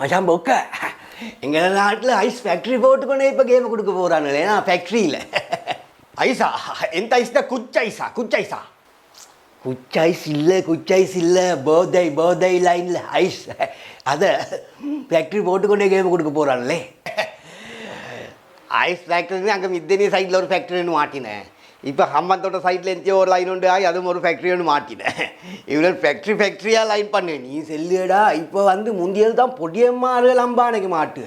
மச்சான் பொக்க. எங்கள் நாட்டில் ஐஸ் ஃபேக்ட்ரி போட்டுக்கொண்டே இப்போ கேம் கொடுக்க போகிறானுங்க ஏன்னா ஃபேக்ட்ரியில் ஐஸா எந்த ஐஸ் தான் குச்ச ஐஸா குச்ச ஐஸா குச்ச ஐஸ் இல்லை குச்ச ஐஸ் இல்லை. போதை போதை லைனில் ஐஸ் அதை ஃபேக்ட்ரி போட்டுக்கொண்டே கேம் கொடுக்க போகிறானுங்களே ஐஸ் ஃபேக்ட்ரின்னு அங்கே மித்தனி சைடில் ஒரு ஃபேக்ட்ரின்னு மாட்டினேன். இப்போ ஹம்மந்தோட சைடில் இருந்துச்சு ஒரு லைன் உண்டு ஆகி அதுவும் ஒரு ஃபேக்ட்ரின்னு மாட்டினேன் இவ்வளோ ஃபேக்ட்ரி ஃபேக்ட்ரியாக லைன் பண்ணு நீ செல்லுடா இப்போ வந்து முந்தியது தான் பொடியம்மாறுகள் அம்பானைக்கு மாட்டு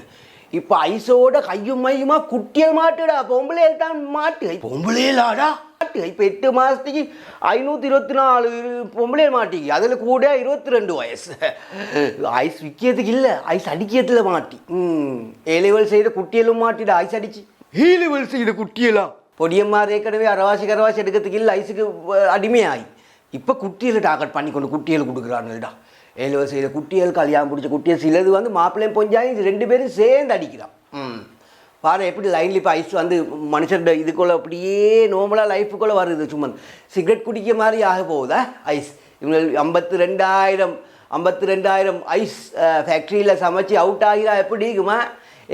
இப்போ ஐஸோட கையும் மையுமா குட்டியல் மாட்டுடா பொம்பளையில் தான் மாட்டு பொம்பளையிலாடா மாட்டு இப்போ எட்டு மாதத்துக்கு ஐநூற்றி இருபத்தி நாலு பொம்பளையில் மாட்டிக்கு அதில் கூட இருபத்தி ரெண்டு வயசு ஐஸ் விற்கிறதுக்கு இல்லை ஐஸ் அடிக்கிறதுல மாட்டி ம் ஏ லெவல் செய்த குட்டியலும் மாட்டிடா ஐஸ் அடிச்சு ஹீலிவல் செய்த குட்டியெல்லாம் பொடியம்மார் ஏற்கனவே அரவாசி கரவாசி எடுக்கிறதுக்கு இல்லை ஐஸுக்கு அடிமையாகி. இப்போ குட்டியல் டாக்கெட் பண்ணி கொண்டு குட்டியல் கொடுக்குறானுடா ஏழு செய்த குட்டியல் கல்யாணம் பிடிச்ச குட்டியல் சிலது வந்து மாப்பிள்ளையும் பொஞ்சாயும் இது ரெண்டு பேரும் சேர்ந்து அடிக்கிறான். ம். பாரு எப்படி லைன்ல இப்போ ஐஸ் வந்து மனுஷன் இதுக்குள்ள அப்படியே நார்மலாக லைஃபுக்குள்ளே வருது சும்மா சிகரெட் குடிக்க மாதிரி ஆக போகுதா? ஐஸ். இவங்க ஐம்பத்து ரெண்டாயிரம் ஐம்பத்து ரெண்டாயிரம் ஐஸ் ஃபேக்ட்ரியில் சமைச்சு அவுட் ஆகிறா எப்படி இருக்குமா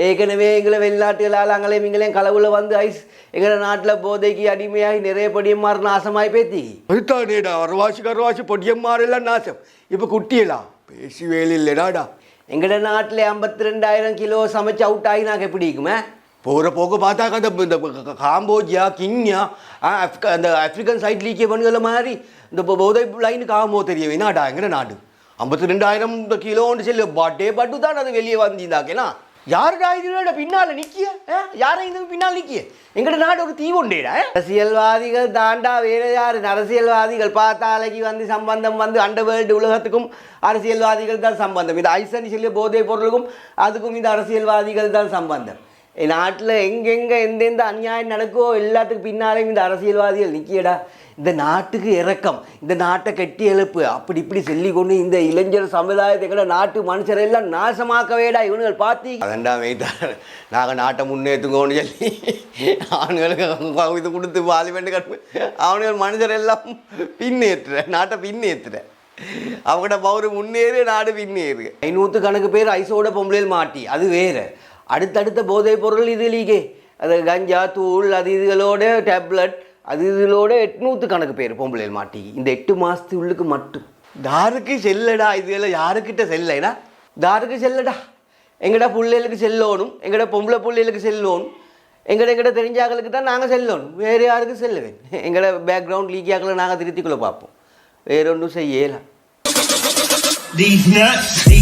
ஏற்கனவே எங்களை வெளிநாட்டுகளால் அங்களையும் இங்களையும் களவுல வந்து ஐஸ் எங்களை நாட்டில் போதைக்கு அடிமையாகி நிறைய படியமாறு நாசமாய் பேத்தி. அதுதானேடா அரவாசி கரவாசி பொடியம்மாரெல்லாம் நாசம். இப்போ குட்டியெல்லாம் பேசி வேலை இல்லைடாடா. எங்கட நாட்டில் ஐம்பத்தி ரெண்டாயிரம் கிலோ சமைச்சு அவுட் ஆகி நாங்கள் எப்படி இருக்குமே? போகிற போக்கு பார்த்தாக்கா இந்த இந்த காம்போஜியா கின்யா ஆ, ஆஃப்ரிக்கா அந்த ஆஃப்ரிக்கன் சைட் லீக்கிய பண்ணுகிற மாதிரி இந்த போதை லைனுக்கு ஆகுமோ தெரியவே நாடா எங்கட நாடு? ஐம்பத்தி ரெண்டாயிரம் கிலோன்னு சொல்லி பட்டே பட்டு தான் அது வெளியே வந்திருந்தாக்கேனா? யாருடா இதோட பின்னால் நிற்கிய யாரை இந்த பின்னால் நிற்கிய எங்கட நாடு ஒரு தீவுண்டேடா அரசியல்வாதிகள் தாண்டா வேற யாரு? அரசியல்வாதிகள் பார்த்தாலைக்கு வந்து சம்பந்தம் வந்து அண்ட வேர்ல்டு உலகத்துக்கும் அரசியல்வாதிகள் தான் சம்பந்தம். இது ஐசன் சொல்லி போதை பொருளுக்கும் அதுக்கும் இந்த அரசியல்வாதிகள் தான் சம்பந்தம். நாட்டில் எங்கெங்கே எந்தெந்த அநியாயம் நடக்கோ எல்லாத்துக்கும் பின்னாலேயும் இந்த அரசியல்வாதிகள் நிற்கியடா இந்த நாட்டுக்கு இறக்கம் இந்த நாட்டை கட்டி எழுப்பு அப்படி இப்படி சொல்லி கொண்டு இந்த இளைஞர் சமுதாயத்தை கூட நாட்டு மனுஷரை எல்லாம் நாசமாக்கவேடா இவனுங்கள் பார்த்தி அதண்டா வெயிட்டா. நாங்கள் நாட்டை முன்னேற்றுங்கோன்னு சொல்லி அவனுங்களுக்கு இது கொடுத்து பார்லிமெண்ட் கட்டு. அவனுகள் மனுஷர் எல்லாம் பின்னேற்றுற நாட்டை பின்னேற்றுற அவங்கட பவுரு முன்னேறு நாடு பின்னேறு. ஐநூற்று கணக்கு பேர் ஐஸோட பொம்பளையில் மாட்டி அது வேற. அடுத்தடுத்த போதைப் பொருள் இது லீகே. அது கஞ்சா தூள் அது இதுகளோட டேப்லெட் அது இதுகளோட எட்நூற்று கணக்கு பேர் பொம்பளையில் மாட்டி. இந்த எட்டு மாதத்து உள்ளுக்கு மட்டும். யாருக்கு செல்லடா இதுல யாருக்கிட்ட செல்லடா தாருக்கு செல்லடா. எங்கட பிள்ளைகளுக்கு செல்லணும் எங்கட பொம்பளை பிள்ளைகளுக்கு செல்லணும். எங்கட எங்கட தெரிஞ்சாக்களுக்கு தான் நாங்கள் செல்லணும். வேறு யாருக்கு செல்லுவேன் எங்கட பேக்ரவுண்ட் லீக்கியாக்களை நாங்கள் திருத்திக்குள்ள பார்ப்போம். வேற ஒன்றும் செய்யலாம்